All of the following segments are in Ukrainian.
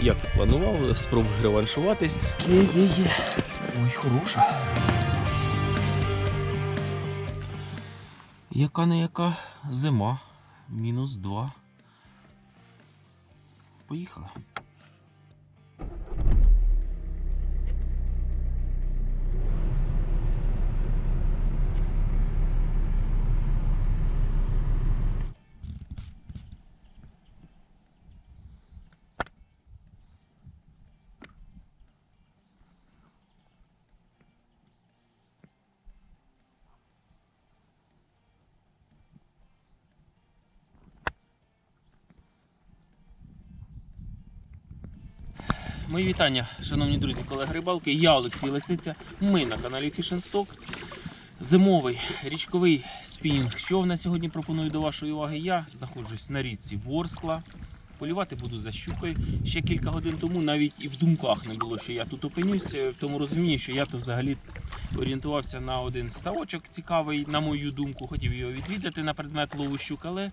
Як і планував, спробую реваншуватись. Є-є-є. Ой, хороша. Яка не яка зима. Мінус два. Поїхали. Мої вітання, шановні друзі, колеги рибалки. Я Олексій Лисиця. Ми на каналі Stock. Зимовий річковий спінінг. Що в нас сьогодні пропоную до вашої уваги? Я знаходжусь на річці Ворскла. Полювати буду за щукою. Ще кілька годин тому навіть і в думках не було, що я тут опинюсь, в тому розумінні, що я тут взагалі орієнтувався на один ставочок цікавий, на мою думку, хотів його відвідати на предмет лову щук, але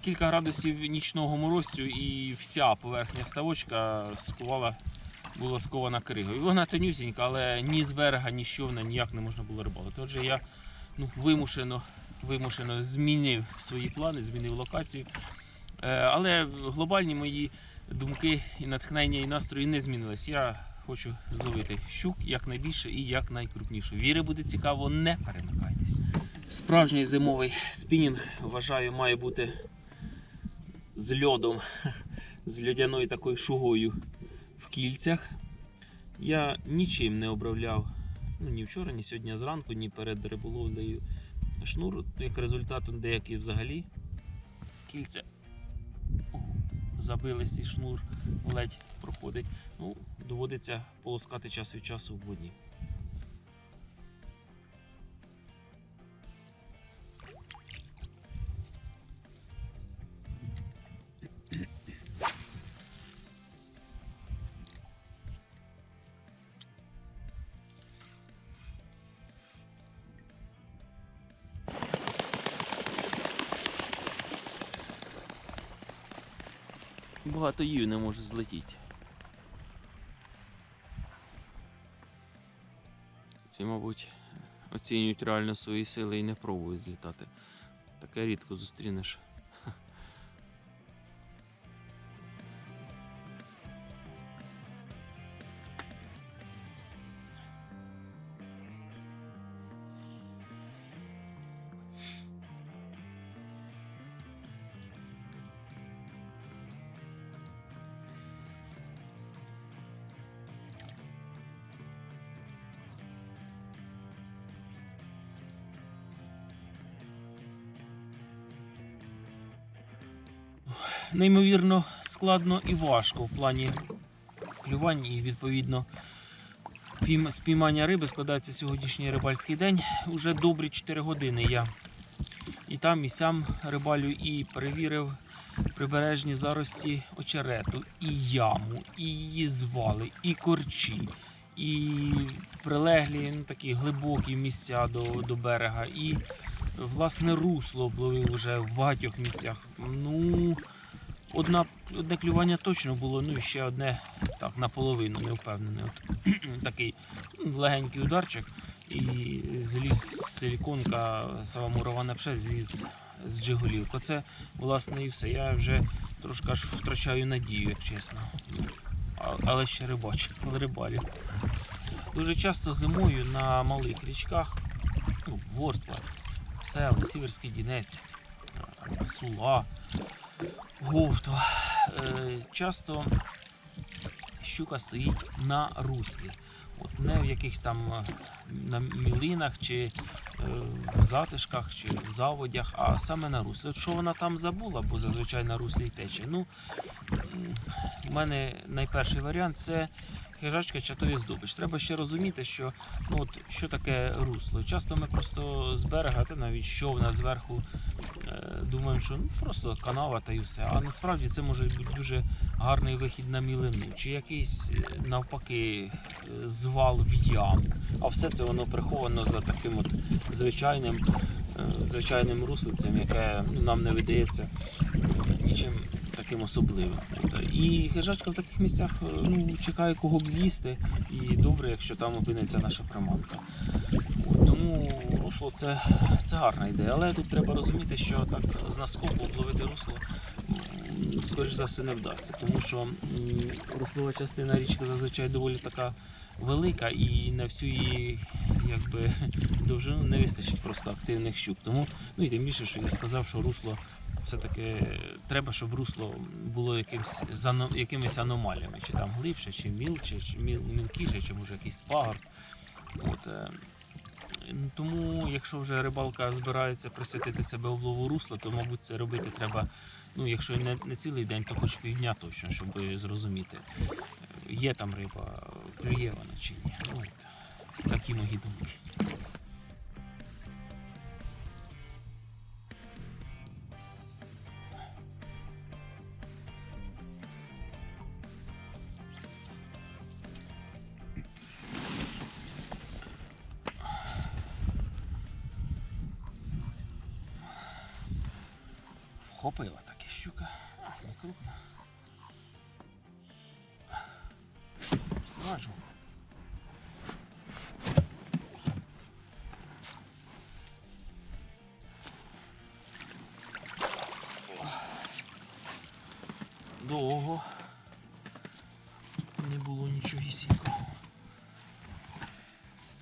кілька градусів нічного морозцю і вся поверхня ставочка скувала, була скована кригою. Вона тонюсінька, але ні з берега, ні з човна ніяк не можна було рибалити. Отже, я ну, вимушено, вимушено змінив свої плани, змінив локацію. Е, Але глобальні мої думки і натхнення, і настрої не змінились. Я хочу зловити щук якнайбільше і якнайкрупніше. Віри буде цікаво, не перемикайтесь. Справжній зимовий спінінг, вважаю, має бути з льодом, з льодяною такою шугою в кільцях. Я нічим не обравляв ну, ні вчора, ні сьогодні зранку, ні перед риболовлею шнур. Як результатом деякі взагалі кільця забились і шнур ледь проходить. Ну, доводиться полоскати час від часу в воді. Багато її не може злетіти. Ці, мабуть, оцінюють реально свої сили і не пробують злітати. Таке рідко зустрінеш. Неймовірно складно і важко в плані клювань і відповідно спіймання риби складається сьогоднішній рибальський день. Уже добрі 4 години я і там, і сям рибалю, і перевірив прибережні зарості очерету, і яму, і її звали, і корчі, і прилеглі ну, такі глибокі місця до, до берега, і власне русло обловив вже в багатьох місцях. Ну, одна, одне клювання точно було, ну і ще одне так, наполовину не впевнений. От, такий легенький ударчик і зліз силіконка самомурова непше зліз з джигулів. Оце, власне, і все. Я вже трошки аж втрачаю надію, як чесно. Але ще рибачу, рибалю. Дуже часто зимою на малих річках, ну, Ворскла, Села, Сіверський Дінець, Сула, Говтва. Е, Часто щука стоїть на руслі. От не в якихось там е, на мілинах чи е, в затишках чи в заводях, а саме на руслі. От що вона там забула, бо зазвичай на руслі тече. Ну, у мене найперший варіант це хижачка чатові здобич. Треба ще розуміти, що ну, от, що таке русло. Часто ми просто з берега, та навіть човна зверху е, думаємо, що ну, просто канава та й все. А насправді це може бути дуже гарний вихід на мілину, чи якийсь е, навпаки е, звал в яму. А все це воно приховано за таким от звичайним е, звичайним руслицем, яке ну, нам не видається нічим таким особливим. І хижачка в таких місцях ну, чекає кого б з'їсти, і добре, якщо там опиниться наша приманка. Тому русло це, це гарна ідея. Але тут треба розуміти, що так з наскоку обловити русло скоріш за все не вдасться, тому що руслова частина річки зазвичай доволі така велика і на всю її якби, довжину не вистачить просто активних щук. Тому, ну і тим більше, що я сказав, що русло все-таки треба, щоб русло було якимсь, якимись аномаліями, чи там глибше, чи мілче, чи міл, мілкіше, чи може якийсь пагорб. От, е, тому, якщо вже рибалка збирається присвятити себе облову русла, то, мабуть, це робити треба, ну, якщо не, не цілий день, то хоч півдня точно, щоб зрозуміти, е, є там риба, клює вона чи ні. От, такі мої думки.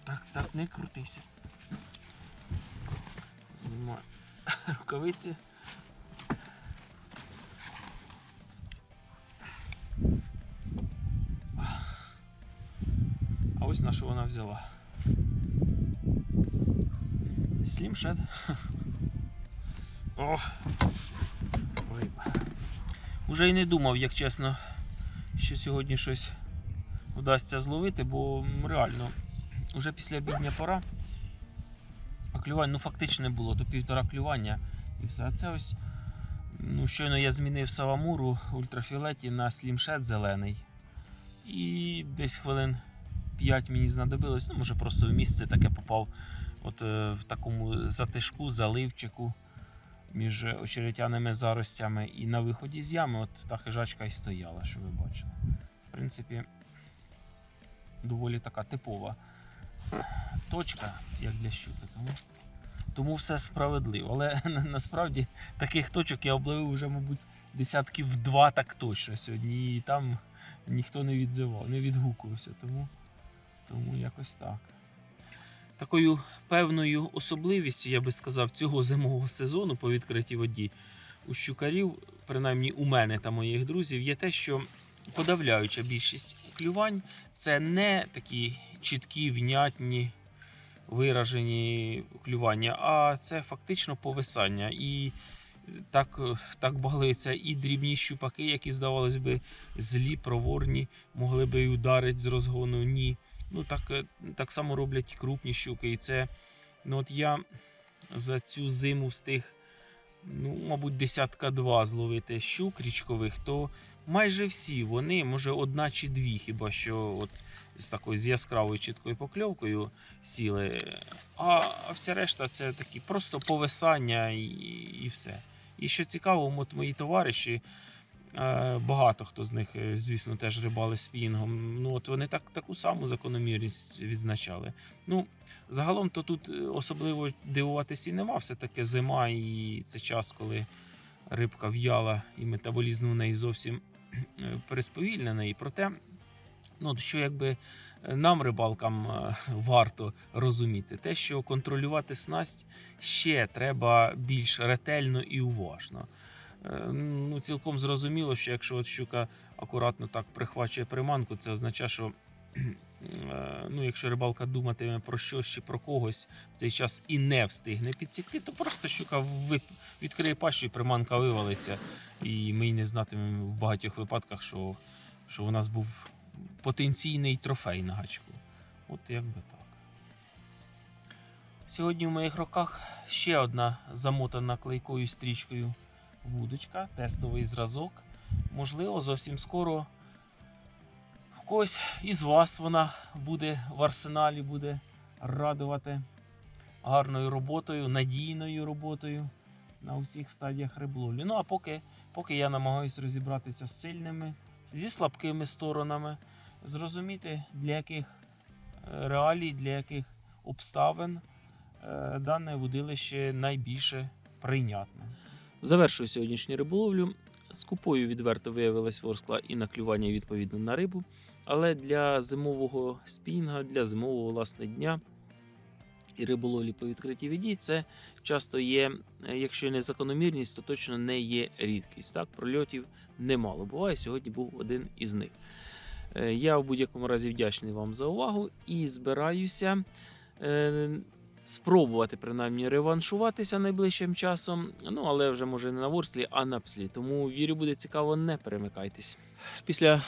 Так, так, не крутися. Знімаю рукавиці. А ось на що вона взяла. Слімшед. О! Риба. Уже й не думав, як чесно, що сьогодні щось вдасться зловити, бо реально, вже після обідня пора. А клювань ну фактично не було, то півтора клювання і все. А це ось. Ну, щойно я змінив Савамуру ультрафіолеті на слімшед зелений. І десь хвилин 5 мені знадобилось, ну може просто в місце таке попав от е, в такому затишку, заливчику між очеретяними заростями. І на виході з ями от та хижачка і стояла, що ви бачили. В принципі, доволі така типова точка, як для щуки. Тому, все справедливо. Але насправді таких точок я обловив вже, мабуть, десятків два так точно сьогодні. І там ніхто не відзивав, не відгукувався. Тому, тому якось так. Такою певною особливістю, я би сказав, цього зимового сезону по відкритій воді у щукарів, принаймні у мене та моїх друзів, є те, що подавляюча більшість клювань це не такі чіткі, внятні, виражені клювання, а це фактично повисання. І так, так балуються і дрібні щупаки, які, здавалось би, злі, проворні, могли би і ударити з розгону. Ні. Ну, так, е, так само роблять і крупні щуки. І це, ну от я за цю зиму встиг, ну, мабуть, десятка два зловити щук річкових, то майже всі вони, може, одна чи дві, хіба що от з такою з яскравою чіткою покльовкою сіли. А, вся решта це такі просто повисання і, і все. І що цікаво, от мої товариші, е, багато хто з них, е, звісно, теж рибали спінгом. Ну, от вони так, таку саму закономірність відзначали. Ну, загалом то тут е, особливо дивуватися і нема. Все таки зима, і це час, коли рибка в'яла і метаболізм у неї зовсім пересповільнений. Проте, ну, що якби е, нам, рибалкам, е, варто розуміти, те, що контролювати снасть ще треба більш ретельно і уважно. Е, Ну, цілком зрозуміло, що якщо от щука акуратно так прихвачує приманку, це означає, що ну, якщо рибалка думатиме про щось чи про когось в цей час і не встигне підсікти, то просто щука відкриє пащу і приманка вивалиться. І ми й не знатимемо в багатьох випадках, що, що у нас був потенційний трофей на гачку. От якби так. Сьогодні в моїх руках ще одна замотана клейкою стрічкою вудочка, тестовий зразок. Можливо, зовсім скоро в когось із вас вона буде в арсеналі, буде радувати. гарною роботою, надійною роботою на усіх стадіях рибловлі. Ну а поки, поки я намагаюся розібратися з сильними, зі слабкими сторонами, зрозуміти, для яких е, реалій, для яких обставин е, дане водилище найбільше прийнятне. Завершую сьогоднішню риболовлю. Скупою відверто виявилась ворскла і наклювання відповідно на рибу. Але для зимового спінга, для зимового власне дня і риболовлі по відкритій воді це часто є, е, якщо не закономірність, то точно не є рідкість. Так, прольотів немало. Буває, сьогодні був один із них. Е, Я в будь-якому разі вдячний вам за увагу і збираюся е, спробувати принаймні реваншуватися найближчим часом. Ну, але вже може не на ворслі, а на пслі. Тому вірю, буде цікаво, не перемикайтесь. Після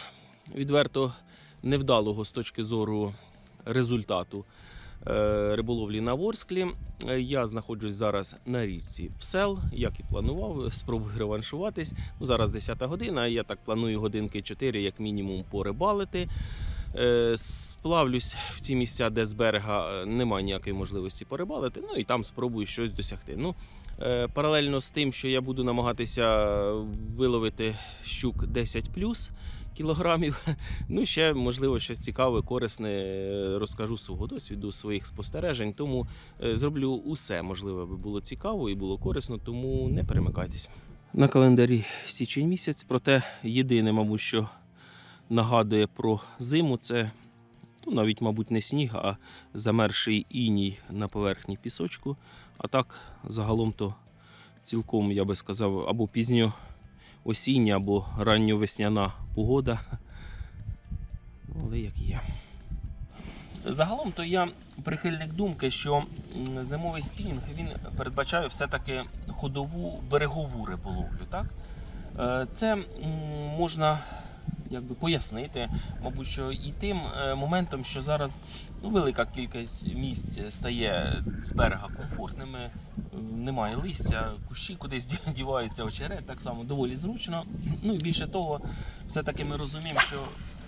відверто невдалого з точки зору результату риболовлі на Ворсклі. Е, Я знаходжусь зараз на річці Псел, як і планував, спробую реваншуватись. Ну, зараз 10 година, я так планую годинки 4 як мінімум порибалити. Е, Сплавлюсь в ті місця, де з берега е, немає ніякої можливості порибалити, ну і там спробую щось досягти. Ну, е, паралельно з тим, що я буду намагатися виловити щук 10 кілограмів, ну ще можливо щось цікаве, корисне е, розкажу свого досвіду, своїх спостережень. Тому е, зроблю усе можливе, аби було цікаво і було корисно, тому не перемикайтесь. На календарі січень місяць, проте єдине, мабуть, що нагадує про зиму, це ну, навіть, мабуть, не сніг, а замерший іній на поверхні пісочку. А так, загалом то цілком, я би сказав, або пізньо осіння, або ранньовесняна погода. Але як є. Загалом то я прихильник думки, що зимовий спінінг він передбачає все-таки ходову берегову риболовлю. Так? Е, Це можна якби, пояснити, мабуть, що і тим е, моментом, що зараз ну, велика кількість місць стає з берега комфортними, е, немає листя, кущі кудись діваються очерет, так само доволі зручно. Ну і більше того, все-таки ми розуміємо, що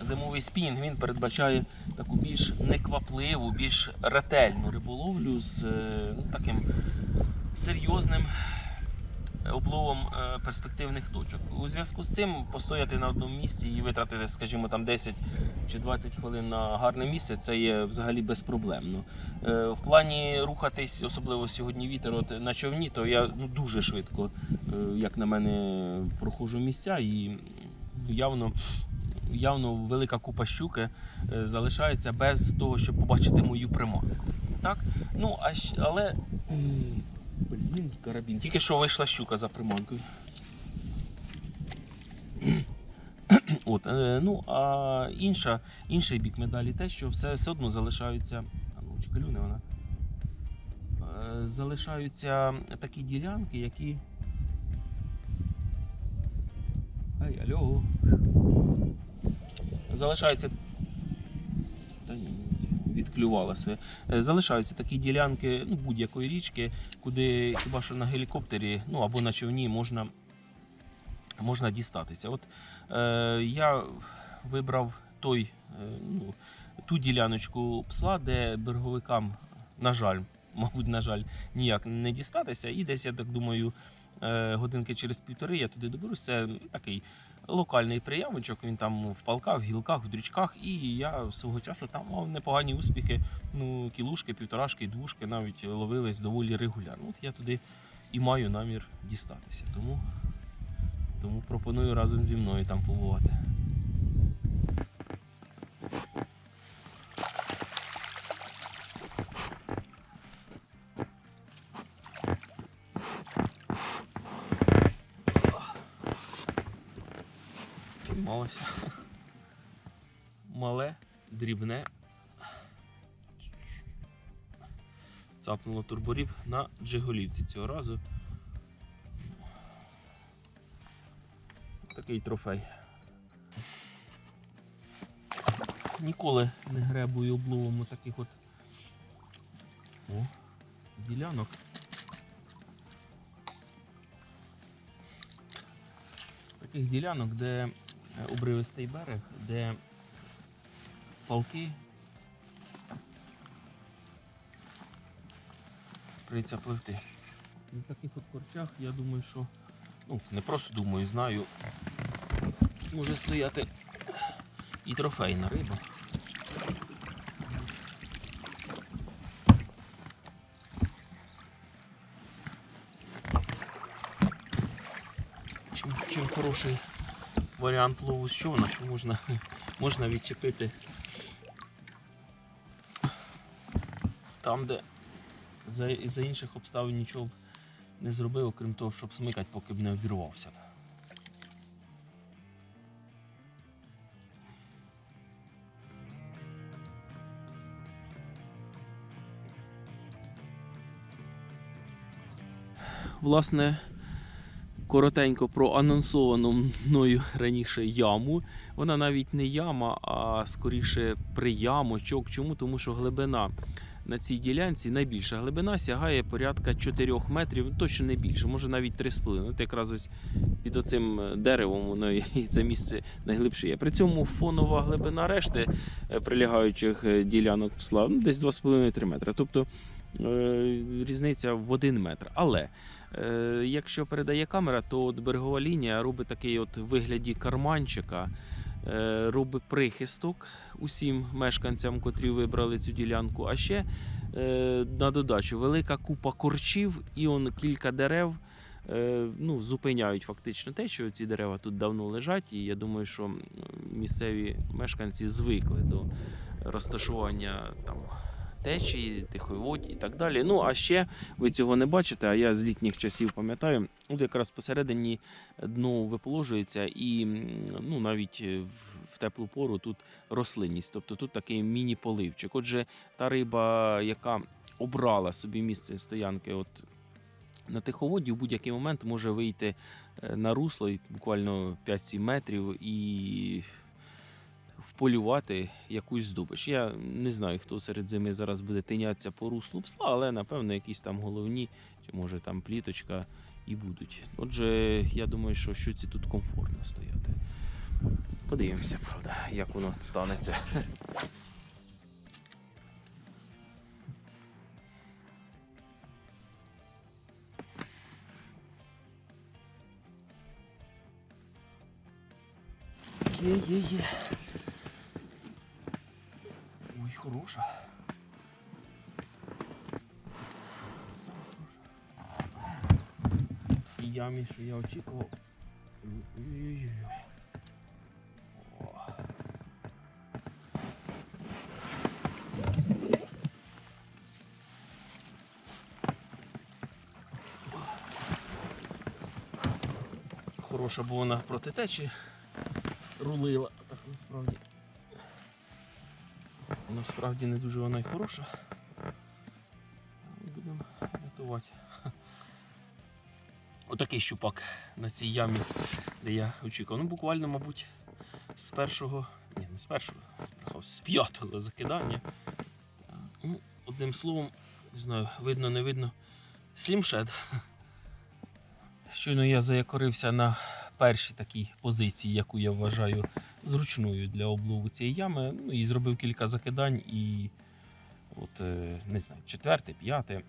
зимовий спінінг він передбачає таку більш неквапливу, більш ретельну риболовлю з е, ну, таким серйозним обловом е, перспективних точок. У зв'язку з цим постояти на одному місці і витратити, скажімо, там 10 чи 20 хвилин на гарне місце, це є взагалі безпроблемно. Е, В плані рухатись, особливо сьогодні вітер от, на човні, то я ну, дуже швидко, е, як на мене, проходжу місця і явно. Явно велика купа щуки залишається без того, щоб побачити мою приманку. Так? Ну, а але. Блін, карабін. Тільки що вийшла щука за приманкою. От, е, ну, а інша, інший бік медалі те, що все, все одно залишаються. А ну, чи клюне вона? Е, залишаються такі ділянки, які. Ай, алло. Залишаються. Відклювалося. Е, Залишаються такі ділянки ну, будь-якої річки, куди хіба що на гелікоптері ну, або на човні можна, можна дістатися. От е, я вибрав той, е, ну, ту діляночку псла, де береговикам, на жаль, мабуть, на жаль, ніяк не дістатися. І десь, я так думаю, е, годинки через півтори я туди доберусь. Це такий локальний приямочок, він там в палках, в гілках, в дрючках, і я свого часу там мав непогані успіхи. Ну, кілушки, півторашки, двушки навіть ловились доволі регулярно. От я туди і маю намір дістатися. Тому, тому пропоную разом зі мною там побувати. Піймалося. Мале, дрібне. Цапнуло турборіб на Джиголівці цього разу. Такий трофей. Ніколи не гребую обловом у таких от О, ділянок. Таких ділянок, де обривистий берег, де палки прийдеться пливти. На таких от корчах я думаю, що ну, не просто думаю, знаю, може стояти і трофейна риба. Чим, чим хороший варіант лову з човна, що можна, можна відчепити там, де за, за інших обставин нічого б не зробив, окрім того, щоб смикати, поки б не обірвався. Власне, коротенько про анонсовану мною раніше яму. Вона навіть не яма, а скоріше приямочок. Чому? Тому що глибина на цій ділянці найбільша глибина сягає порядка 4 метрів, точно не більше, може навіть 3,5. От якраз ось під оцим деревом воно і це місце найглибше є. При цьому фонова глибина решти е, прилягаючих е, ділянок псла ну, десь 2,5-3 метри. Тобто е, різниця в 1 метр. Але е, якщо передає камера, то от берегова лінія робить такий от вигляді карманчика е, робить прихисток усім мешканцям, котрі вибрали цю ділянку. А ще е, на додачу велика купа корчів і он кілька дерев. е, Ну, зупиняють фактично те, що ці дерева тут давно лежать, і я думаю, що місцеві мешканці звикли до розташування там течії, тиховодь і так далі. Ну а ще ви цього не бачите, а я з літніх часів пам'ятаю, от якраз посередині дно виположується, і ну, навіть в, теплу пору тут рослинність. Тобто тут такий міні-поливчик. Отже, та риба, яка обрала собі місце стоянки, от на тиховоді в будь-який момент може вийти е, на русло буквально 5-7 метрів і вполювати якусь здобич. Я не знаю, хто серед зими зараз буде тинятися по руслу псла, але напевно якісь там головні, чи може там пліточка і будуть. Отже, я думаю, що щуці тут комфортно стояти. Подивимося, правда, як воно станеться. Є, є, є. Ой, хороша. Тій ямі, що я очікував. Хороша, бо вона проти течі рулила. Так насправді. Насправді не дуже вона й хороша. Будемо рятувати. Отакий щупак на цій ямі, де я очікував. Ну, буквально, мабуть, з першого, ні, не з першого, з п'ятого закидання. Ну, одним словом, не знаю, видно, не видно. Слімшед. Щойно я заякорився на першій такій позиції, яку я вважаю зручною для облову цієї ями. Ну і зробив кілька закидань і от, е, не знаю, четверте, п'яте.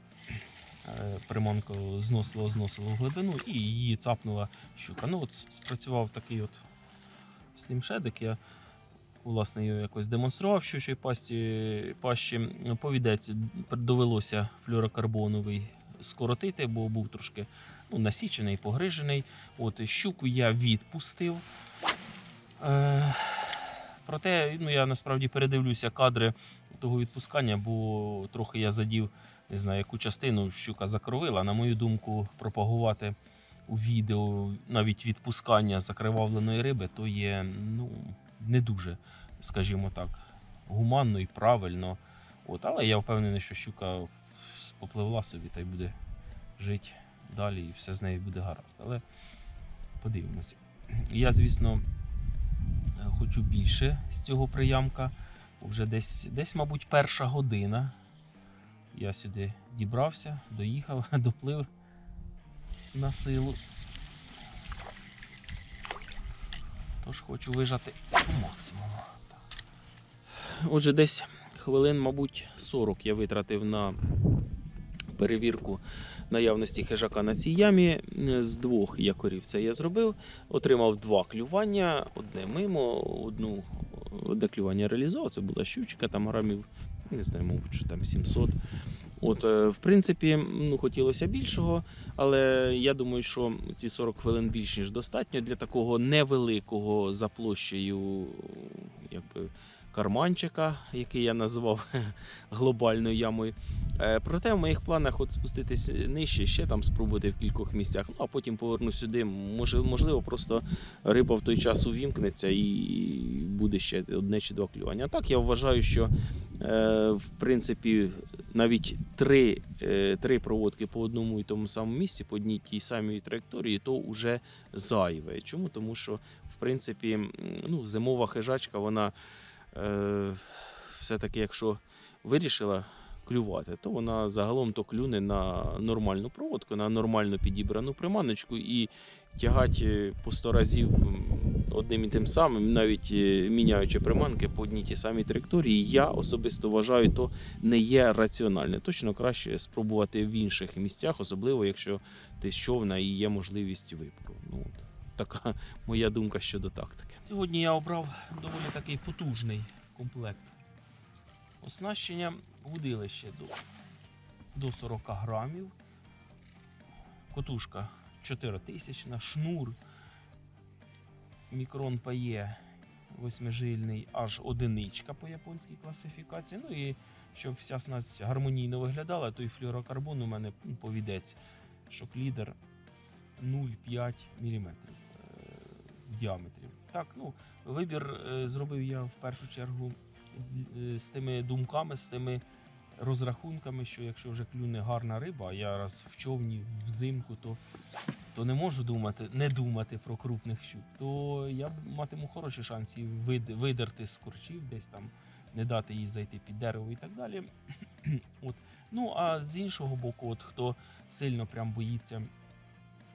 е, Приманка зносила, зносила в глибину і її цапнула щука. Ну от спрацював такий от слімшедик. Я власне його якось демонстрував, що ще пасті, пащі повідець довелося флюорокарбоновий скоротити, бо був трошки ну, насічений, погрижений. От щуку я відпустив. Е, проте ну, я насправді передивлюся кадри того відпускання, бо трохи я задів, не знаю, яку частину щука закровила. На мою думку, пропагувати у відео навіть відпускання закривавленої риби, то є ну, не дуже, скажімо так, гуманно і правильно. От, але я впевнений, що щука попливла собі та й буде жити далі, і все з нею буде гаразд. Але подивимося. Я, звісно, хочу більше з цього приямка. Вже десь, десь, мабуть, перша година. Я сюди дібрався, доїхав, доплив на силу. Тож хочу вижати по максимуму. Отже, десь хвилин, мабуть, 40 я витратив на перевірку наявності хижака на цій ямі. З двох якорів це я зробив. Отримав два клювання, одне мимо, одну, одне клювання реалізував. Це була щучка, там грамів, не знаю, мабуть, що там 700. От, е, в принципі, ну, хотілося більшого, але я думаю, що ці 40 хвилин більш ніж достатньо для такого невеликого за площею якби, карманчика, який я назвав глобальною ямою. Е, Проте в моїх планах от спуститись нижче, ще там спробувати в кількох місцях, ну а потім поверну сюди. Можливо, просто риба в той час увімкнеться і буде ще одне чи два клювання. А так я вважаю, що е, в принципі навіть три, е, три проводки по одному і тому самому місці, по одній тій самій траєкторії, то вже зайве. Чому? Тому що в принципі ну, зимова хижачка, вона все-таки, якщо вирішила клювати, то вона загалом то клюне на нормальну проводку, на нормально підібрану приманочку і тягать е, по 100 разів одним і тим самим, навіть е, міняючи приманки по одній тій самій траєкторії, я особисто вважаю, то не є раціональне. Точно краще спробувати в інших місцях, особливо якщо ти з човна і є можливість випору. Ну, от, така моя думка щодо тактики. Сьогодні я обрав доволі такий потужний комплект оснащення вудилище до, до 40 грамів. Котушка 4000 на шнур. Мікрон пає восьмижильний аж одиничка по японській класифікації. Ну і щоб вся снасть гармонійно виглядала, то і флюорокарбон у мене повідець шок-лідер 0,5 мм в діаметрі. Так, ну, вибір е, зробив я в першу чергу е, з тими думками, з тими розрахунками, що якщо вже клюне гарна риба, я раз в човні взимку, то, то не можу думати, не думати про крупних щук, то я матиму хороші шанси видерти з корчів, десь там не дати їй зайти під дерево і так далі. от. Ну а з іншого боку, от хто сильно прям боїться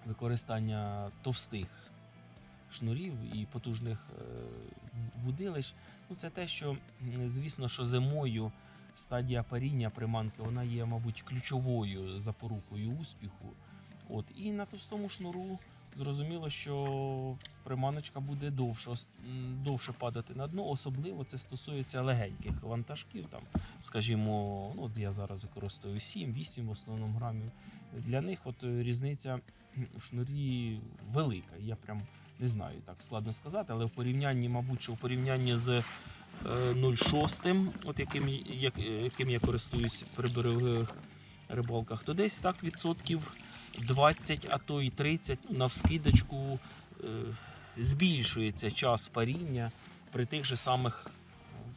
використання товстих шнурів і потужних е, вудилищ, ну це те, що звісно, що зимою стадія паріння приманки вона є, мабуть, ключовою запорукою успіху. От, і на товстому шнуру зрозуміло, що приманочка буде довше, довше падати на дно. Особливо це стосується легеньких вантажків. Там, скажімо, ну, от я зараз використовую 7-8 в основному грамів. Для них от різниця в шнурі велика. Я прям не знаю, так складно сказати, але в порівнянні, мабуть, що в порівнянні з е, 0,6, от яким, як, е, яким я користуюсь при берегових рибалках, то десь так відсотків 20, а то і 30 ну, на вскидочку е, збільшується час паріння при тих же самих е,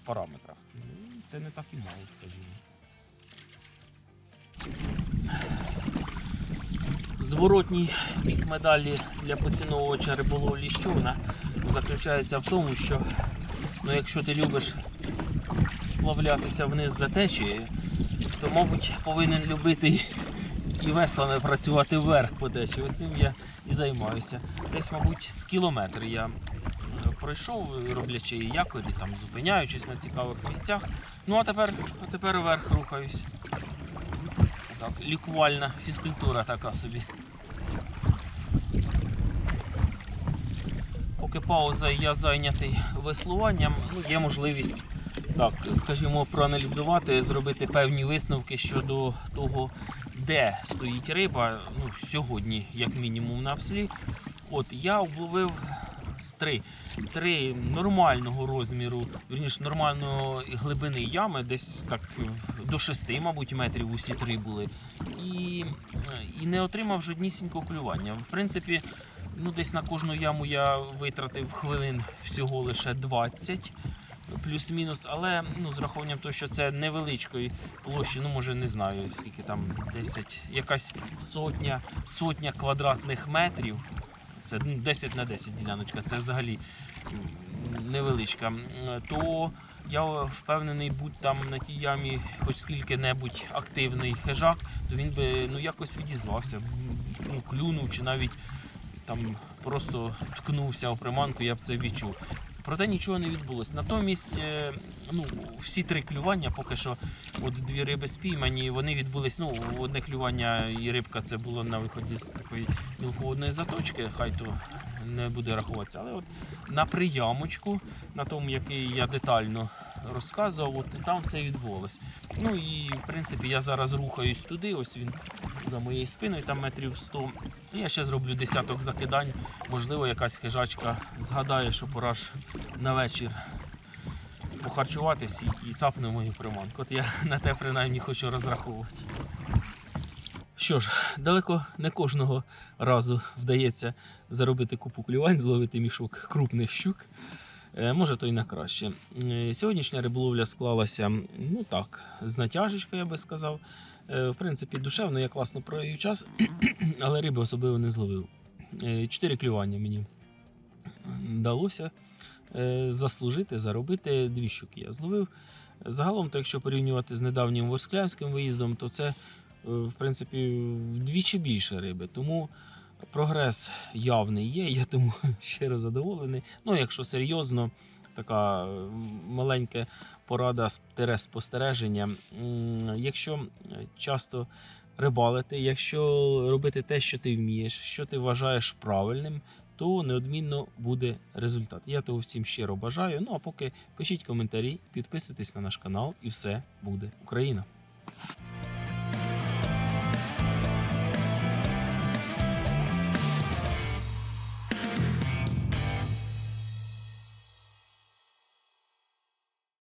параметрах. Ну, Це не так і мало, скажімо. Зворотній бік медалі для поціновувача риболовлі човна заключається в тому, що ну, якщо ти любиш сплавлятися вниз за течією, то, мабуть, повинен любити і- і веслами працювати вверх по течії. Оцим я і займаюся. Десь, мабуть, з кілометр я е, пройшов, роблячи якорі, там, зупиняючись на цікавих місцях. Ну а тепер, а тепер вверх рухаюсь. Так, лікувальна фізкультура така собі. Поки пауза я зайнятий веслуванням, ну, є можливість, так, скажімо, проаналізувати, зробити певні висновки щодо того, де стоїть риба. Ну, сьогодні, як мінімум, на пслі. От я обловив три, три нормального розміру, вірніше нормальної глибини ями, десь так до 6, мабуть, метрів усі три були. І, і не отримав жоднісінького клювання. В принципі, ну десь на кожну яму я витратив хвилин всього лише 20. Плюс-мінус, але ну, з рахуванням того, що це невеличкої площі, ну може не знаю, скільки там 10, якась сотня, сотня квадратних метрів. Це ну, 10 на 10 діляночка, це взагалі невеличка. То я впевнений, будь там на тій ямі хоч скільки-небудь активний хижак, то він би ну, якось відізвався, ну, клюнув чи навіть там просто ткнувся в приманку, я б це відчув. Проте нічого не відбулося. Натомість, е, ну, всі три клювання, поки що, от дві риби спіймані, вони відбулись. Ну, одне клювання і рибка це було на виході з такої мілководної заточки, хай то не буде рахуватися. Але от на приямочку, на тому, який я детально розказував, от там все відбулось. Ну і в принципі я зараз рухаюсь туди, ось він за моєю спиною, там метрів 100. І я ще зроблю десяток закидань. Можливо, якась хижачка згадає, що пора ж на вечір похарчуватись і, цапне мою приманку. От я на те принаймні хочу розраховувати. Що ж, далеко не кожного разу вдається заробити купу клювань, зловити мішок крупних щук. Е, Може, то й на краще. Е, Сьогоднішня риболовля склалася, ну так, з натяжечкою, я би сказав. Е, В принципі, душевно, я класно провів час, але риби особливо не зловив. Чотири клювання мені вдалося заслужити, заробити. Дві щуки я зловив. Загалом, то якщо порівнювати з недавнім ворсклянським виїздом, то це е, в принципі вдвічі більше риби. Тому прогрес явний є. Я тому щиро задоволений. Ну, якщо серйозно, така е, маленька порада спостереження. Якщо е, часто рибалити, якщо робити те, що ти вмієш, що ти вважаєш правильним, то неодмінно буде результат. Я того всім щиро бажаю. Ну а поки пишіть коментарі, підписуйтесь на наш канал, і все буде Україна.